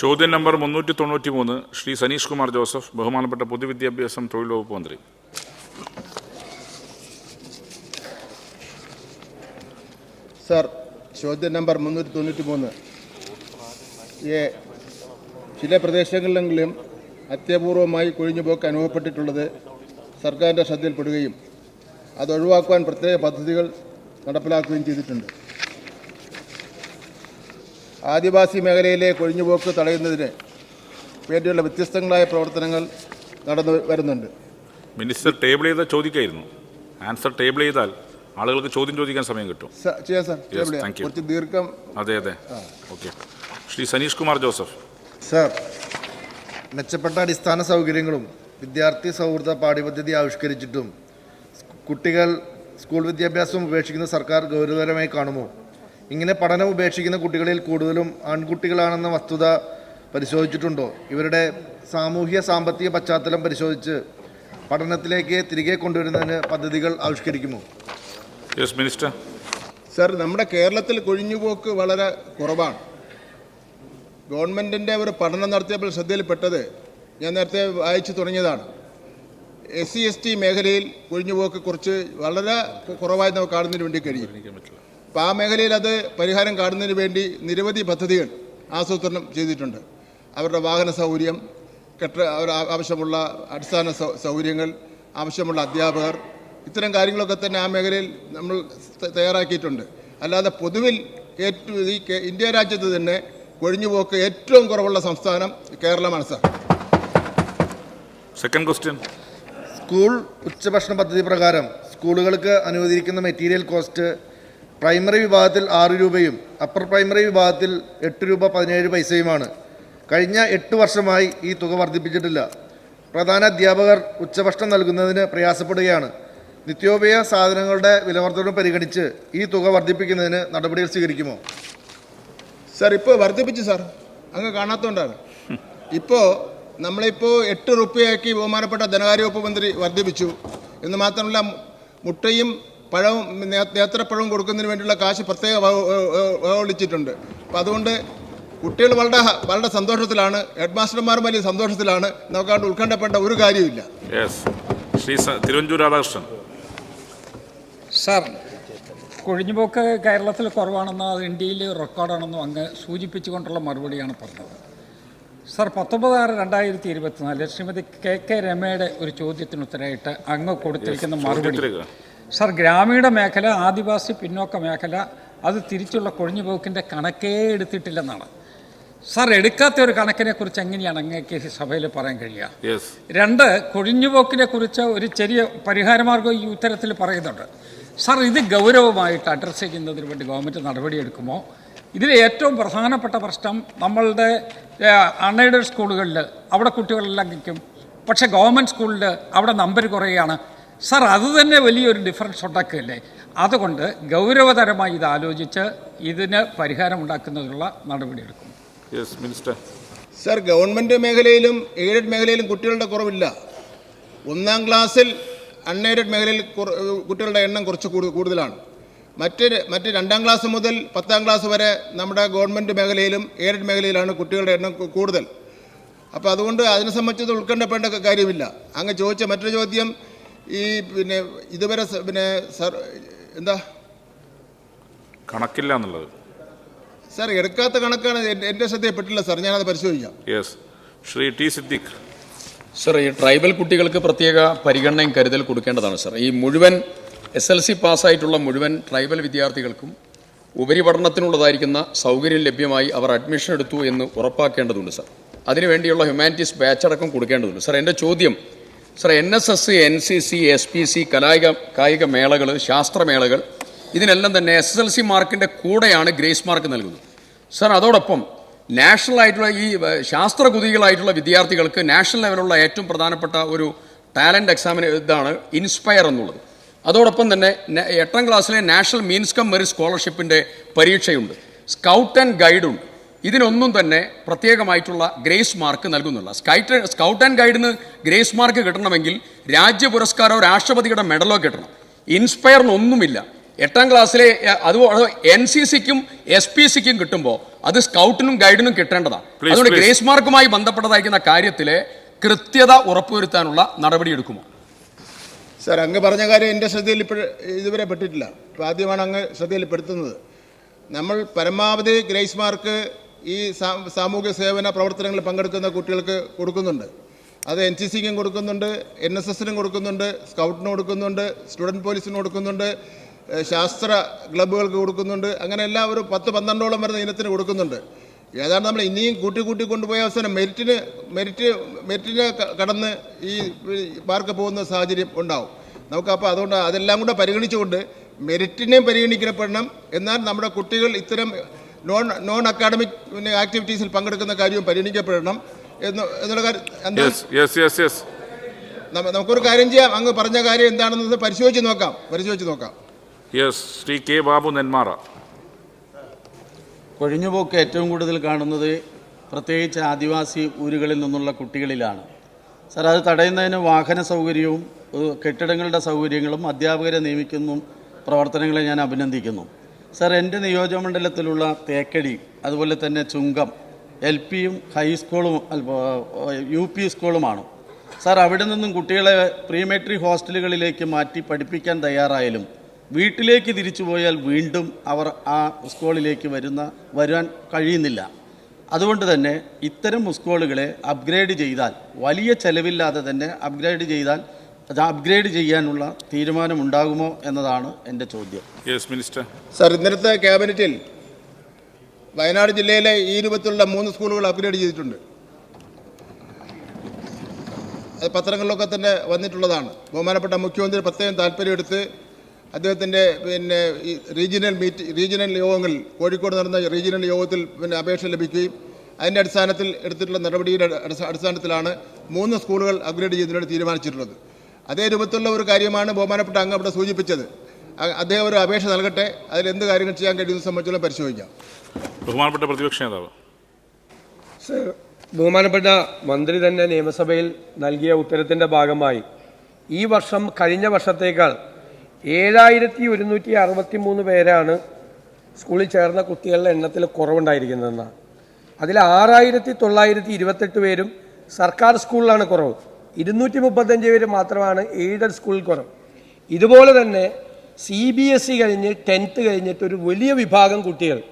ചോദ്യം നമ്പർ മുന്നൂറ്റി തൊണ്ണൂറ്റി മൂന്ന് ശ്രീ സനീഷ് കുമാർ ജോസഫ് ബഹുമാനപ്പെട്ട പൊതുവിദ്യാഭ്യാസം തൊഴിൽ വകുപ്പ് മന്ത്രി. സർ ചോദ്യം നമ്പർ മുന്നൂറ്റി തൊണ്ണൂറ്റി മൂന്ന് എ ചില പ്രദേശങ്ങളിലെങ്കിലും അത്യപൂർവമായി കൊഴിഞ്ഞുപോക്ക് അനുഭവപ്പെട്ടിട്ടുള്ളത് സർക്കാരിന്റെ ശ്രദ്ധയിൽപ്പെടുകയും അത് ഒഴിവാക്കുവാൻ പ്രത്യേക പദ്ധതികൾ നടപ്പിലാക്കുകയും ചെയ്തിട്ടുണ്ട്. ആദിവാസി മേഖലയിലെ കൊഴിഞ്ഞുപോക്ക് തടയുന്നതിന് വേണ്ടിയുള്ള വ്യത്യസ്തങ്ങളായ പ്രവർത്തനങ്ങൾ നടന്നു വരുന്നുണ്ട്. മിനിസ്റ്റർ ടേബിൾ ചെയ്താൽ ചോദിക്കായിരുന്നു ആൻസർ ടേബിൾ ചെയ്താൽ ആളുകൾക്ക് ചോദ്യം ചോദിക്കാൻ സമയം കിട്ടും. സ- ചെയ്യാം സാർ. ടേബിൾ. കുറച്ച് ദീർഘം. അതെ അതെ. ഓക്കെ. ശ്രീ സനീഷ് കുമാർ ജോസഫ്. സർ മെച്ചപ്പെട്ട അടിസ്ഥാന സൗകര്യങ്ങളും വിദ്യാർത്ഥി സൗഹൃദ പാഠ്യപദ്ധതി ആവിഷ്കരിച്ചിട്ടും കുട്ടികൾ സ്കൂൾ വിദ്യാഭ്യാസം ഉപേക്ഷിക്കുന്ന സർക്കാർ ഗൗരവതരമായി കാണുമോ? ഇങ്ങനെ പഠനം ഉപേക്ഷിക്കുന്ന കുട്ടികളിൽ കൂടുതലും ആൺകുട്ടികളാണെന്ന വസ്തുത പരിശോധിച്ചിട്ടുണ്ടോ? ഇവരുടെ സാമൂഹ്യ സാമ്പത്തിക പശ്ചാത്തലം പരിശോധിച്ച് പഠനത്തിലേക്ക് തിരികെ കൊണ്ടുവരുന്നതിന് പദ്ധതികൾ ആവിഷ്കരിക്കുമോ? യെസ് മിനിസ്റ്റർ സർ നമ്മുടെ കേരളത്തിൽ കൊഴിഞ്ഞുപോക്ക് വളരെ കുറവാണ്. ഗവൺമെന്റിന്റെ ഒരു പഠനം നടത്തിയപ്പോൾ ശ്രദ്ധയിൽപ്പെട്ടത് ഞാൻ നേരത്തെ വായിച്ചു തുടങ്ങിയതാണ്. എസ് സി എസ് ടി മേഖലയിൽ കൊഴിഞ്ഞുപോക്ക് കുറച്ച് വളരെ കുറവായി നമുക്ക് കാണുന്നതിന് വേണ്ടി കഴിയും. അപ്പോൾ ആ മേഖലയിൽ അത് പരിഹാരം കാണുന്നതിന് വേണ്ടി നിരവധി പദ്ധതികൾ ആസൂത്രണം ചെയ്തിട്ടുണ്ട്. അവരുടെ വാഹന സൗകര്യം കെട്ട അവർ ആവശ്യമുള്ള അടിസ്ഥാന സൗ- സൗകര്യങ്ങൾ ആവശ്യമുള്ള അധ്യാപകർ ഇത്തരം കാര്യങ്ങളൊക്കെ തന്നെ ആ മേഖലയിൽ നമ്മൾ തയ്യാറാക്കിയിട്ടുണ്ട്. അല്ലാതെ പൊതുവിൽ ഏറ്റവും ഈ ഇന്ത്യ രാജ്യത്ത് തന്നെ കൊഴിഞ്ഞുപോക്ക് ഏറ്റവും കുറവുള്ള സംസ്ഥാനം കേരളമാണ് സാർ. സെക്കൻഡ് ക്വസ്റ്റ്യൻ സ്കൂൾ ഉച്ചഭക്ഷണ പദ്ധതി പ്രകാരം സ്കൂളുകൾക്ക് അനുവദിക്കുന്ന മെറ്റീരിയൽ കോസ്റ്റ് പ്രൈമറി വിഭാഗത്തിൽ ആറ് രൂപയും അപ്പർ പ്രൈമറി വിഭാഗത്തിൽ എട്ട് രൂപ പതിനേഴ് പൈസയുമാണ്. കഴിഞ്ഞ എട്ട് വർഷമായി ഈ തുക വർദ്ധിപ്പിച്ചിട്ടില്ല. പ്രധാന അധ്യാപകർ ഉച്ചഭക്ഷണം നൽകുന്നതിന് പ്രയാസപ്പെടുകയാണ്. നിത്യോപയ സാധനങ്ങളുടെ വിലവർദ്ധന പരിഗണിച്ച് ഈ തുക വർദ്ധിപ്പിക്കുന്നതിന് നടപടികൾ സ്വീകരിക്കുമോ? സാർ ഇപ്പോൾ വർദ്ധിപ്പിച്ചു സാർ. അങ്ങ് കാണാത്തതുകൊണ്ടാണ് ഇപ്പോൾ നമ്മളിപ്പോൾ എട്ട് റുപ്യയാക്കി ബഹുമാനപ്പെട്ട ധനകാര്യ വകുപ്പ് മന്ത്രി വർദ്ധിപ്പിച്ചു. എന്ന് മാത്രമല്ല മുട്ടയും പഴവും നേത്രപ്പഴവും കൊടുക്കുന്നതിന് വേണ്ടിയുള്ള കാശ് പ്രത്യേക വിളിച്ചിട്ടുണ്ട് അപ്പം അതുകൊണ്ട് കുട്ടികൾ വളരെ വളരെ സന്തോഷത്തിലാണ് ഹെഡ് മാസ്റ്റർമാരും വലിയ സന്തോഷത്തിലാണ്. നമുക്കാണ്ട് ഉത്കണ്ഠപ്പെട്ട ഒരു കാര്യമില്ല ശ്രീ തിരുവഞ്ചൂർ രാധാകൃഷ്ണൻ. സാർ കൊഴിഞ്ഞുപോക്ക് കേരളത്തിൽ കുറവാണെന്നോ അത് ഇന്ത്യയിൽ റെക്കോർഡാണെന്നോ അങ്ങ് സൂചിപ്പിച്ചുകൊണ്ടുള്ള മറുപടിയാണ് പറഞ്ഞത്. സാർ പത്തൊമ്പത് ആറ് രണ്ടായിരത്തി ഇരുപത്തിനാല് ശ്രീമതി കെ കെ രമയുടെ ഒരു ചോദ്യത്തിന് ഉത്തരമായിട്ട് അങ്ങ് കൊടുത്തിരിക്കുന്ന മറുപടി സാർ ഗ്രാമീണ മേഖല ആദിവാസി പിന്നോക്ക മേഖല അത് തിരിച്ചുള്ള കൊഴിഞ്ഞുപോക്കിന്റെ കണക്കേ എടുത്തിട്ടില്ലെന്നാണ്. സാർ എടുക്കാത്ത ഒരു കണക്കിനെ കുറിച്ച് എങ്ങനെയാണ് അങ്ങേക്ക് സഭയിൽ പറയാൻ കഴിയുക? രണ്ട് കൊഴിഞ്ഞുപോക്കിനെ കുറിച്ച് ഒരു ചെറിയ പരിഹാരമാർഗം ഈ ഉത്തരത്തിൽ പറയുന്നുണ്ട്. സാർ ഇത് ഗൗരവമായിട്ട് അഡ്രസ്സ് ചെയ്യുന്നതിന് വേണ്ടി ഗവൺമെന്റ് നടപടിയെടുക്കുമോ? ഇതിൽ ഏറ്റവും പ്രധാനപ്പെട്ട പ്രശ്നം നമ്മളുടെ അൺഎയ്ഡഡ് സ്കൂളുകളിൽ അവിടെ കുട്ടികളെല്ലാം നിൽക്കും. പക്ഷേ ഗവൺമെന്റ് സ്കൂളിൽ അവിടെ നമ്പർ കുറയുകയാണ്. സാർ അത് തന്നെ വലിയൊരു ഡിഫറൻസ് ഉണ്ടാക്കുകയല്ലേ? അതുകൊണ്ട് ഗൗരവതരമായി ഇത് ആലോചിച്ച് ഇതിന് പരിഹാരമുണ്ടാക്കുന്നതിനുള്ള നടപടിയെടുക്കും യെസ് മിനിസ്റ്റർ സർ ഗവൺമെന്റ് മേഖലയിലും എയ്ഡഡ് മേഖലയിലും കുട്ടികളുടെ കുറവില്ല. ഒന്നാം ക്ലാസ്സിൽ അൺഎയ്ഡഡ് മേഖലയിൽ കുട്ടികളുടെ എണ്ണം കുറച്ച് കൂടുതലാണ്. മറ്റ് മറ്റ് രണ്ടാം ക്ലാസ് മുതൽ പത്താം ക്ലാസ് വരെ നമ്മുടെ ഗവൺമെന്റ് മേഖലയിലും എയ്ഡഡ് മേഖലയിലാണ് കുട്ടികളുടെ എണ്ണം കൂടുതൽ. അപ്പോൾ അതുകൊണ്ട് അതിനെ സംബന്ധിച്ച് ഉത്കണ്ഠപ്പെടേണ്ട ക- കാര്യമില്ല. അങ്ങ് ചോദിച്ച മറ്റൊരു ചോദ്യം ഈ പിന്നെ ഇതുവരെ പിന്നെ സർ എന്താ? കണക്കില്ല എന്നുള്ളത്. സാർ എടുക്കാത്ത കണക്കാണ് എന്റെ- ശ്രദ്ധയിൽപ്പെട്ടില്ല സാർ. ഞാനത് പരിശോധിക്കാം. Yes Shri T Siddique. Sir ഈ ട്രൈബൽ കുട്ടികൾക്ക് പ്രത്യേക പരിഗണനയും കരുതൽ കൊടുക്കേണ്ടതാണ് സർ. ഈ മുഴുവൻ എസ് എൽ സി പാസ്സായിട്ടുള്ള മുഴുവൻ ട്രൈബൽ വിദ്യാർത്ഥികൾക്കും ഉപരിപഠനത്തിനുള്ളതായിരിക്കുന്ന സൗകര്യം ലഭ്യമായി അവർ അഡ്മിഷൻ എടുത്തു എന്ന് ഉറപ്പാക്കേണ്ടതുണ്ട് സർ. അതിനുവേണ്ടിയുള്ള ഹ്യൂമാനിറ്റീസ് ബാച്ച് അടക്കം കൊടുക്കേണ്ടതുണ്ട് സർ. എന്റെ ചോദ്യം sir N S S N C C S P C കലായിക കായിക മേളകൾ ശാസ്ത്രമേളകൾ ഇതിനെല്ലാം തന്നെ എസ് എസ് എൽ സി മാർക്കിന്റെ കൂടെയാണ് ഗ്രേസ് മാർക്ക് നൽകുന്നത്. സർ അതോടൊപ്പം നാഷണൽ ആയിട്ടുള്ള ഈ ശാസ്ത്ര കുതികളായിട്ടുള്ള വിദ്യാർത്ഥികൾക്ക് നാഷണൽ ലെവലുള്ള ഏറ്റവും പ്രധാനപ്പെട്ട ഒരു ടാലന്റ് എക്സാമിന് ഇതാണ് ഇൻസ്പയർ എന്നുള്ളത്. അതോടൊപ്പം തന്നെ എട്ടാം ക്ലാസ്സിലെ നാഷണൽ മീൻസ് കം മെറിറ്റ് സ്കോളർഷിപ്പിന്റെ പരീക്ഷയുണ്ട്. സ്കൗട്ട് ആൻഡ് ഗൈഡുണ്ട്. ഇതിനൊന്നും തന്നെ പ്രത്യേകമായിട്ടുള്ള ഗ്രേസ് മാർക്ക് നൽകുന്നില്ല. സ്കൈറ്റ് സ്കൗട്ട് ആൻഡ് ഗൈഡിന് ഗ്രേസ് മാർക്ക് കിട്ടണമെങ്കിൽ രാജ്യ പുരസ്കാരമോ രാഷ്ട്രപതിയുടെ മെഡലോ കിട്ടണം. ഇൻസ്പയറിനൊന്നുമില്ല. എട്ടാം ക്ലാസ്സിലെ അത് എൻ സി സിക്കും എസ് പി സിക്കും കിട്ടുമ്പോൾ അത് സ്കൗട്ടിനും ഗൈഡിനും കിട്ടേണ്ടതാണ് അതുകൊണ്ട് ഗ്രേസ് മാർക്കുമായി ബന്ധപ്പെട്ടതായിരിക്കുന്ന കാര്യത്തിലെ കൃത്യത ഉറപ്പുവരുത്താനുള്ള നടപടിയെടുക്കുമോ സാർ അങ്ങ് പറഞ്ഞ കാര്യം എന്റെ ശ്രദ്ധയിൽ ഇപ്പോൾ ഇതുവരെ പെട്ടിട്ടില്ല. ഇപ്പോൾ ആദ്യമാണ് അങ്ങ് ശ്രദ്ധയിൽപ്പെടുത്തുന്നത് നമ്മൾ പരമാവധി ഗ്രേസ് മാർക്ക് ഈ സാമൂഹ്യ സേവന പ്രവർത്തനങ്ങളിൽ പങ്കെടുക്കുന്ന കുട്ടികൾക്ക് കൊടുക്കുന്നുണ്ട്. അത് എൻ സി സിക്കും കൊടുക്കുന്നുണ്ട് എൻ എസ് എസിനും കൊടുക്കുന്നുണ്ട് സ്കൗട്ടിന് കൊടുക്കുന്നുണ്ട് സ്റ്റുഡന്റ് പോലീസിന് കൊടുക്കുന്നുണ്ട് ശാസ്ത്ര ക്ലബ്ബുകൾക്ക് കൊടുക്കുന്നുണ്ട്. അങ്ങനെ എല്ലാ ഒരു പത്ത് പന്ത്രണ്ടോളം വരുന്ന ഇനത്തിന് കൊടുക്കുന്നുണ്ട്. ഏതാണ്ട് നമ്മൾ ഇനിയും കൂട്ടി കൂട്ടി കൊണ്ടുപോയ അവസരം മെരിറ്റിന് മെരിറ്റ് മെരിറ്റിനെ കടന്ന് ഈ പാർക്ക് പോകുന്ന സാഹചര്യം ഉണ്ടാവും. നമുക്കപ്പോൾ അതുകൊണ്ട് അതെല്ലാം കൂടെ പരിഗണിച്ചുകൊണ്ട് മെരിറ്റിനെയും പരിഗണിക്കപ്പെടണം എന്നാൽ നമ്മുടെ കുട്ടികൾ ഇത്തരം നോൺ നോൺ അക്കാഡമിക് പിന്നെ ആക്ടിവിറ്റീസിൽ പങ്കെടുക്കുന്ന കാര്യവും പരിഗണിക്കപ്പെടണം. എന്ന് എന്നുള്ള കാര്യം എന്താ? യെസ് യെസ് യെസ് യെസ് നമുക്കൊരു കാര്യം ചെയ്യാം. അങ്ങ് പറഞ്ഞ കാര്യം എന്താണെന്ന് പരിശോധിച്ച് നോക്കാം. പരിശോധിച്ച് നോക്കാം. Yes Shri K Babu Nenmara. കൊഴിഞ്ഞുപോക്ക് ഏറ്റവും കൂടുതൽ കാണുന്നത് പ്രത്യേകിച്ച് ആദിവാസി ഊരുകളിൽ നിന്നുള്ള കുട്ടികളിലാണ്. സാർ അത് തടയുന്നതിന് വാഹന സൗകര്യവും കെട്ടിടങ്ങളുടെ സൗകര്യങ്ങളും അധ്യാപകരെ നിയമിക്കുന്ന പ്രവർത്തനങ്ങളെ ഞാൻ അഭിനന്ദിക്കുന്നു. സാർ എന്റെ നിയോജകമണ്ഡലത്തിലുള്ള തേക്കടി അതുപോലെ തന്നെ ചുങ്കം എൽ പിയും ഹൈസ്കൂളും യു പി സ്കൂളുമാണ്. സാർ അവിടെ നിന്നും കുട്ടികളെ പ്രീമെട്രി ഹോസ്റ്റലുകളിലേക്ക് മാറ്റി പഠിപ്പിക്കാൻ തയ്യാറായാലും വീട്ടിലേക്ക് തിരിച്ചു പോയാൽ വീണ്ടും അവർ ആ സ്കൂളിലേക്ക് വരുന്ന വരുവാൻ കഴിയുന്നില്ല. അതുകൊണ്ട് തന്നെ ഇത്തരം സ്കൂളുകളെ അപ്ഗ്രേഡ് ചെയ്താൽ വലിയ ചെലവില്ലാതെ തന്നെ അപ്ഗ്രേഡ് ചെയ്താൽ അത് അപ്ഗ്രേഡ് ചെയ്യാനുള്ള തീരുമാനമുണ്ടാകുമോ എന്നതാണ് എന്റെ ചോദ്യം. യെസ് മിനിസ്റ്റർ സാർ ഇന്നലത്തെ ക്യാബിനറ്റിൽ വയനാട് ജില്ലയിലെ ഈ രൂപത്തിലുള്ള മൂന്ന് സ്കൂളുകൾ അപ്ഗ്രേഡ് ചെയ്തിട്ടുണ്ട്. അത് പത്രങ്ങളിലൊക്കെ തന്നെ വന്നിട്ടുള്ളതാണ്. ബഹുമാനപ്പെട്ട മുഖ്യമന്ത്രി പ്രത്യേകം താല്പര്യമെടുത്ത് അദ്ദേഹത്തിന്റെ പിന്നെ ഈ റീജിയണൽ മീറ്റ് റീജിയണൽ യോഗങ്ങളിൽ കോഴിക്കോട് നടന്ന റീജിയണൽ യോഗത്തിൽ പിന്നെ അപേക്ഷ ലഭിക്കുകയും അതിന്റെ അടിസ്ഥാനത്തിൽ എടുത്തിട്ടുള്ള നടപടിയുടെ അടിസ്ഥ- അടിസ്ഥാനത്തിലാണ് മൂന്ന് സ്കൂളുകൾ അപ്ഗ്രേഡ് ചെയ്യുന്നതിനോട് തീരുമാനിച്ചിട്ടുള്ളത്. അതേ രൂപത്തിലുള്ള ഒരു കാര്യമാണ് ബഹുമാനപ്പെട്ട അങ്ങ് അവിടെ സൂചിപ്പിച്ചത്. അദ്ദേഹം ഒരു അപേക്ഷ നൽകട്ടെ അതിൽ എന്ത് കാര്യങ്ങൾ ചെയ്യാൻ കഴിയുന്നത് സംബന്ധിച്ചുള്ള പരിശോധിക്കാം. ബഹുമാനപ്പെട്ട പ്രതിപക്ഷ നേതാവ്. സർ ബഹുമാനപ്പെട്ട മന്ത്രി തന്നെ നിയമസഭയിൽ നൽകിയ ഉത്തരത്തിന്റെ ഭാഗമായി ഈ വർഷം കഴിഞ്ഞ വർഷത്തേക്കാൾ ഏഴായിരത്തി ഒരുന്നൂറ്റി അറുപത്തി മൂന്ന് പേരാണ് സ്കൂളിൽ ചേർന്ന കുട്ടികളുടെ എണ്ണത്തിൽ കുറവുണ്ടായിരിക്കുന്നതെന്നാണ്. അതിൽ ആറായിരത്തി തൊള്ളായിരത്തി ഇരുപത്തെട്ട് പേരും സർക്കാർ സ്കൂളിലാണ് കുറവ്. ഇരുന്നൂറ്റി മുപ്പത്തഞ്ച് പേര് മാത്രമാണ് എയ്ഡഡ് സ്കൂളിൽ കുറവ് ഇതുപോലെ തന്നെ സി ബി എസ് ഇ കഴിഞ്ഞ് ടെൻത്ത് കഴിഞ്ഞിട്ട് ഒരു വലിയ വിഭാഗം കുട്ടികൾ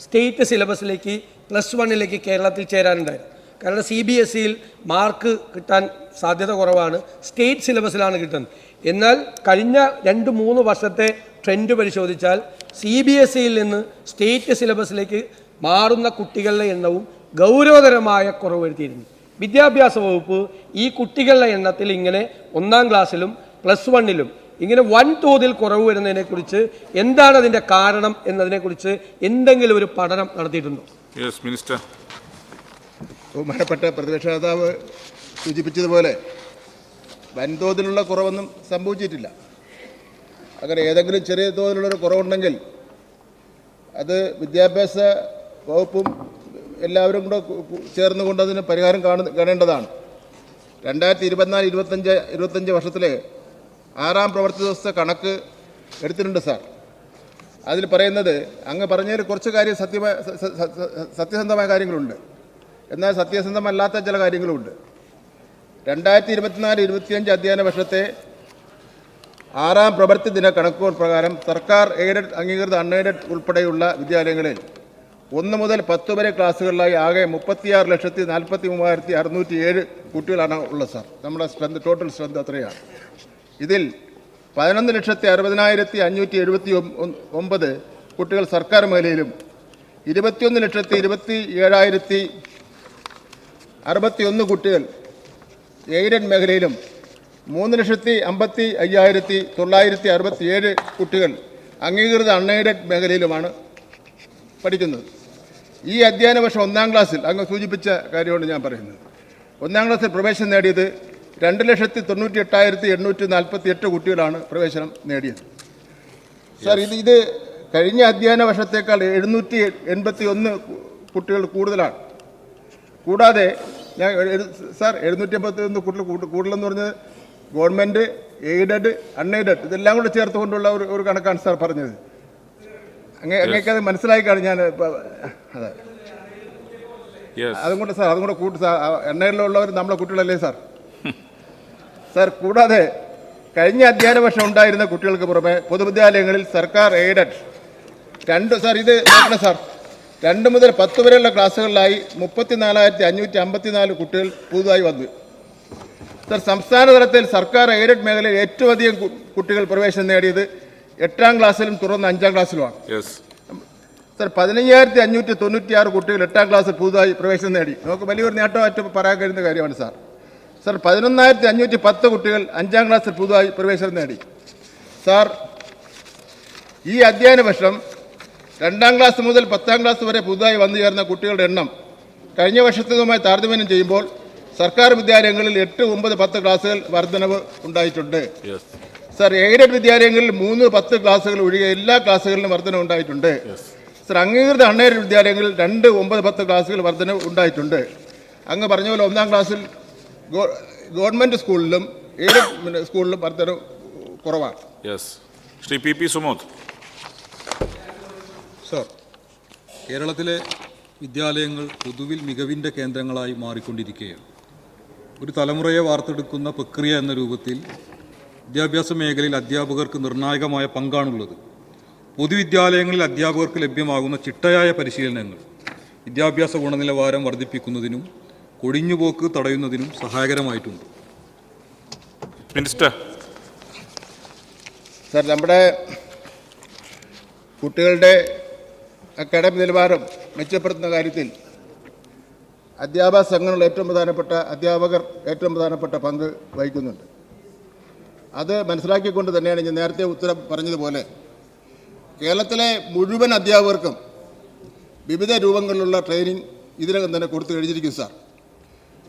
സ്റ്റേറ്റ് സിലബസിലേക്ക് പ്ലസ് വണ്ണിലേക്ക് കേരളത്തിൽ ചേരാനുണ്ടായിരുന്നു കാരണം സി ബി എസ് സിയിൽ മാർക്ക് കിട്ടാൻ സാധ്യത കുറവാണ് സ്റ്റേറ്റ് സിലബസിലാണ് കിട്ടുന്നത്. എന്നാൽ കഴിഞ്ഞ രണ്ട് മൂന്ന് വർഷത്തെ ട്രെൻഡ് പരിശോധിച്ചാൽ സി ബി എസ് സിയിൽ നിന്ന് സ്റ്റേറ്റ് സിലബസിലേക്ക് മാറുന്ന കുട്ടികളുടെ എണ്ണവും ഗൗരവതരമായ കുറവ് വരുത്തിയിരുന്നു. വിദ്യാഭ്യാസ വകുപ്പ് ഈ കുട്ടികളുടെ എണ്ണത്തിൽ ഇങ്ങനെ ഒന്നാം ക്ലാസ്സിലും പ്ലസ് വണ്ണിലും ഇങ്ങനെ വൻതോതിൽ കുറവ് വരുന്നതിനെക്കുറിച്ച് എന്താണ് അതിന്റെ കാരണം എന്നതിനെക്കുറിച്ച് എന്തെങ്കിലും ഒരു പഠനം നടത്തിയിട്ടുണ്ടോ? യെസ് മിനിസ്റ്റർ ബഹുമാനപ്പെട്ട പ്രതിപക്ഷ നേതാവ് സൂചിപ്പിച്ചതുപോലെ വൻതോതിലുള്ള കുറവൊന്നും സംഭവിച്ചിട്ടില്ല. അങ്ങനെ ഏതെങ്കിലും ചെറിയ തോതിലുള്ളൊരു കുറവുണ്ടെങ്കിൽ അത് വിദ്യാഭ്യാസ വകുപ്പും എല്ലാവരും കൂടെ ചേർന്നുകൊണ്ട് അതിന് പരിഹാരം കാണു കാണേണ്ടതാണ്. രണ്ടായിരത്തി ഇരുപത്തിനാല് ഇരുപത്തഞ്ച് ഇരുപത്തഞ്ച് വർഷത്തിലെ ആറാം പ്രവൃത്തി ദിവസത്തെ കണക്ക് എടുത്തിട്ടുണ്ട് സാർ. അതിൽ പറയുന്നത് അങ്ങ് പറഞ്ഞതിൽ കുറച്ച് കാര്യം സത്യമായ സത്യസന്ധമായ കാര്യങ്ങളുണ്ട്. എന്നാൽ സത്യസന്ധമല്ലാത്ത ചില കാര്യങ്ങളുമുണ്ട് രണ്ടായിരത്തി ഇരുപത്തിനാല് ഇരുപത്തിയഞ്ച് അധ്യയന വർഷത്തെ ആറാം പ്രവൃത്തി ദിന കണക്കുകൾ പ്രകാരം സർക്കാർ എയ്ഡഡ് അംഗീകൃത അൺഎയ്ഡഡ് ഉൾപ്പെടെയുള്ള വിദ്യാലയങ്ങളിൽ ഒന്ന് മുതൽ പത്ത് വരെ ക്ലാസ്സുകളിലായി ആകെ മുപ്പത്തിയാറ് ലക്ഷത്തി നാൽപ്പത്തി മൂവായിരത്തി അറുന്നൂറ്റി ഏഴ് കുട്ടികളാണ് ഉള്ളത് സാർ. നമ്മുടെ സ്ട്രെങ്ത് ടോട്ടൽ സ്ട്രെങ്ത് അത്രയാണ്. ഇതിൽ പതിനൊന്ന് ലക്ഷത്തി അറുപതിനായിരത്തി അഞ്ഞൂറ്റി എഴുപത്തി ഒമ്പത് കുട്ടികൾ സർക്കാർ മേഖലയിലും ഇരുപത്തിയൊന്ന് ലക്ഷത്തി ഇരുപത്തി ഏഴായിരത്തി അറുപത്തിയൊന്ന് കുട്ടികൾ എയ്ഡഡ് മേഖലയിലും മൂന്ന് ലക്ഷത്തി അമ്പത്തി അയ്യായിരത്തി തൊള്ളായിരത്തി അറുപത്തി ഏഴ് കുട്ടികൾ അംഗീകൃത അൺഎയ്ഡഡ് മേഖലയിലുമാണ് പഠിക്കുന്നത്. ഈ അധ്യയന വർഷം ഒന്നാം ക്ലാസ്സിൽ അങ്ങ് സൂചിപ്പിച്ച കാര്യമാണ് ഞാൻ പറയുന്നത്. ഒന്നാം ക്ലാസ്സിൽ പ്രവേശനം നേടിയത് രണ്ട് ലക്ഷത്തി തൊണ്ണൂറ്റി എട്ടായിരത്തി എണ്ണൂറ്റി നാൽപ്പത്തി എട്ട് കുട്ടികളാണ് പ്രവേശനം നേടിയത്. സാർ ഇത് ഇത് കഴിഞ്ഞ അധ്യയന വർഷത്തേക്കാൾ എഴുന്നൂറ്റി എൺപത്തി ഒന്ന് കുട്ടികൾ കൂടുതലാണ്. കൂടാതെ ഞാൻ സാർ എഴുന്നൂറ്റി അമ്പത്തി ഒന്ന് കുട്ടികൾ കൂടു- കൂടുതലെന്ന് പറഞ്ഞത് ഗവൺമെന്റ് എയ്ഡഡ് അൺഎയ്ഡഡ് ഇതെല്ലാം കൂടെ ചേർത്തുകൊണ്ടുള്ള ഒരു ഒരു കണക്കാണ് സാർ പറഞ്ഞത്. അങ്ങേക്ക് അത് മനസ്സിലായി കാണും ഞാൻ അതെ. അതും കൂടെ സാർ അതും കൂടെ കൂട്ടി സാർ എണ്ണയിലുള്ളവർ നമ്മളെ കുട്ടികളല്ലേ സാർ? സാർ കൂടാതെ കഴിഞ്ഞ അധ്യയന വർഷം ഉണ്ടായിരുന്ന കുട്ടികൾക്ക് പുറമെ പൊതുവിദ്യാലയങ്ങളിൽ സർക്കാർ എയ്ഡഡ് രണ്ട് സാർ ഇത് നോക്കണം സാർ. രണ്ട് മുതൽ പത്ത് വരെയുള്ള ക്ലാസ്സുകളിലായി മുപ്പത്തിനാലായിരത്തി അഞ്ഞൂറ്റി അമ്പത്തിനാല് കുട്ടികൾ പുതുതായി വന്നു. സർ സംസ്ഥാന തലത്തിൽ സർക്കാർ എയ്ഡഡ് മേഖലയിൽ ഏറ്റവും അധികം കുട്ടികൾ പ്രവേശനം നേടിയത് എട്ടാം ക്ലാസ്സിലും തുറന്ന് അഞ്ചാം ക്ലാസ്സിലുമാണ്. സാർ പതിനയ്യായിരത്തി അഞ്ഞൂറ്റി തൊണ്ണൂറ്റി ആറ് കുട്ടികൾ എട്ടാം ക്ലാസ്സിൽ പുതുതായി പ്രവേശനം നേടി. നമുക്ക് വലിയൊരു നേട്ടമായിട്ട് പറയാൻ കഴിയുന്ന കാര്യമാണ് സാർ. സാർ പതിനൊന്നായിരത്തി അഞ്ഞൂറ്റി പത്ത് കുട്ടികൾ അഞ്ചാം ക്ലാസ്സിൽ പുതുതായി പ്രവേശനം നേടി. സാർ ഈ അധ്യയന വർഷം രണ്ടാം ക്ലാസ് മുതൽ പത്താം ക്ലാസ് വരെ പുതുതായി വന്നു ചേർന്ന കുട്ടികളുടെ എണ്ണം കഴിഞ്ഞ വർഷത്തേതുമായി താരതമ്യം ചെയ്യുമ്പോൾ സർക്കാർ വിദ്യാലയങ്ങളിൽ എട്ട് ഒമ്പത് പത്ത് ക്ലാസ്സുകൾ വർധനവ് ഉണ്ടായിട്ടുണ്ട്. സാർ എയ്ഡഡ് വിദ്യാലയങ്ങളിൽ മൂന്ന് പത്ത് ക്ലാസ്സുകൾ ഒഴികെ എല്ലാ ക്ലാസ്സുകളിലും വർധന ഉണ്ടായിട്ടുണ്ട്. സാർ അംഗീകൃത അണ്ണേഡ് വിദ്യാലയങ്ങളിൽ രണ്ട് ഒമ്പത് പത്ത് ക്ലാസ്സുകൾ വർധന ഉണ്ടായിട്ടുണ്ട്. അങ്ങ് പറഞ്ഞ പോലെ ഒന്നാം ക്ലാസ്സിൽ ഗവൺമെന്റ് ഗവൺമെന്റ് സ്കൂളിലും എയ്ഡഡ് സ്കൂളിലും വർധന കുറവാണ്. Yes Shri P P Sumod. Sir കേരളത്തിലെ വിദ്യാലയങ്ങൾ പൊതുവിൽ മികവിന്റെ കേന്ദ്രങ്ങളായി മാറിക്കൊണ്ടിരിക്കുകയാണ്. ഒരു തലമുറയെ വാർത്തെടുക്കുന്ന പ്രക്രിയ എന്ന രൂപത്തിൽ വിദ്യാഭ്യാസ മേഖലയിൽ അധ്യാപകർക്ക് നിർണായകമായ പങ്കാണുള്ളത്. പൊതുവിദ്യാലയങ്ങളിൽ അധ്യാപകർക്ക് ലഭ്യമാകുന്ന ചിട്ടയായ പരിശീലനങ്ങൾ വിദ്യാഭ്യാസ ഗുണനിലവാരം വർദ്ധിപ്പിക്കുന്നതിനും കൊടിഞ്ഞുപോക്ക് തടയുന്നതിനും സഹായകരമായിട്ടുണ്ട്. മിനിസ്റ്റർ. സാർ നമ്മുടെ കുട്ടികളുടെ അക്കാഡമിക് നിലവാരം മെച്ചപ്പെടുത്തുന്ന കാര്യത്തിൽ അധ്യാപക സംഘങ്ങൾ ഏറ്റവും പ്രധാനപ്പെട്ട അധ്യാപകർ ഏറ്റവും പ്രധാനപ്പെട്ട പങ്ക് വഹിക്കുന്നുണ്ട്. അത് മനസ്സിലാക്കിക്കൊണ്ട് തന്നെയാണ് ഞാൻ നേരത്തെ ഉത്തരം പറഞ്ഞതുപോലെ. കേരളത്തിലെ മുഴുവൻ അധ്യാപകർക്കും വിവിധ രൂപങ്ങളിലുള്ള ട്രെയിനിങ് ഇതിനകം തന്നെ കൊടുത്തു കഴിഞ്ഞിരിക്കും സാർ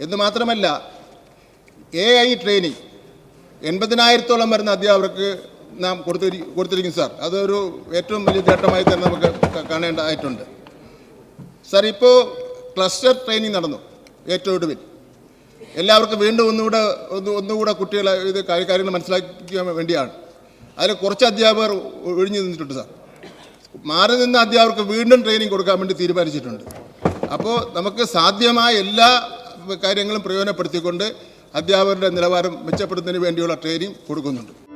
എന്ന് മാത്രമല്ല എ ഐ ട്രെയിനിങ് എൺപതിനായിരത്തോളം വരുന്ന അധ്യാപകർക്ക് നാം കൊടുത്തിരി കൊടുത്തിരിക്കും സാർ അതൊരു ഏറ്റവും വലിയ നേട്ടമായി തന്നെ നമുക്ക് കാണേണ്ടതായിട്ടുണ്ട്. സാർ ഇപ്പോൾ ക്ലസ്റ്റർ ട്രെയിനിങ് നടന്നു ഏറ്റവും ഒടുവിൽ. എല്ലാവർക്കും വീണ്ടും ഒന്നുകൂടെ ഒന്ന് ഒന്നുകൂടെ കുട്ടികളെ ഇത് കാര്യ- കാര്യങ്ങൾ മനസ്സിലാക്കാൻ വേണ്ടിയാണ്. അതിൽ കുറച്ച് അധ്യാപകർ ഒഴിഞ്ഞു നിന്നിട്ടുണ്ട് സാർ. മാറി നിന്ന അധ്യാപകർക്ക് വീണ്ടും ട്രെയിനിങ് കൊടുക്കാൻ വേണ്ടി തീരുമാനിച്ചിട്ടുണ്ട്. അപ്പോൾ നമുക്ക് സാധ്യമായ എല്ലാ കാര്യങ്ങളും പ്രയോജനപ്പെടുത്തിക്കൊണ്ട് അധ്യാപകരുടെ നിലവാരം മെച്ചപ്പെടുത്തുന്നതിന് വേണ്ടിയുള്ള ട്രെയിനിങ് കൊടുക്കുന്നുണ്ട്.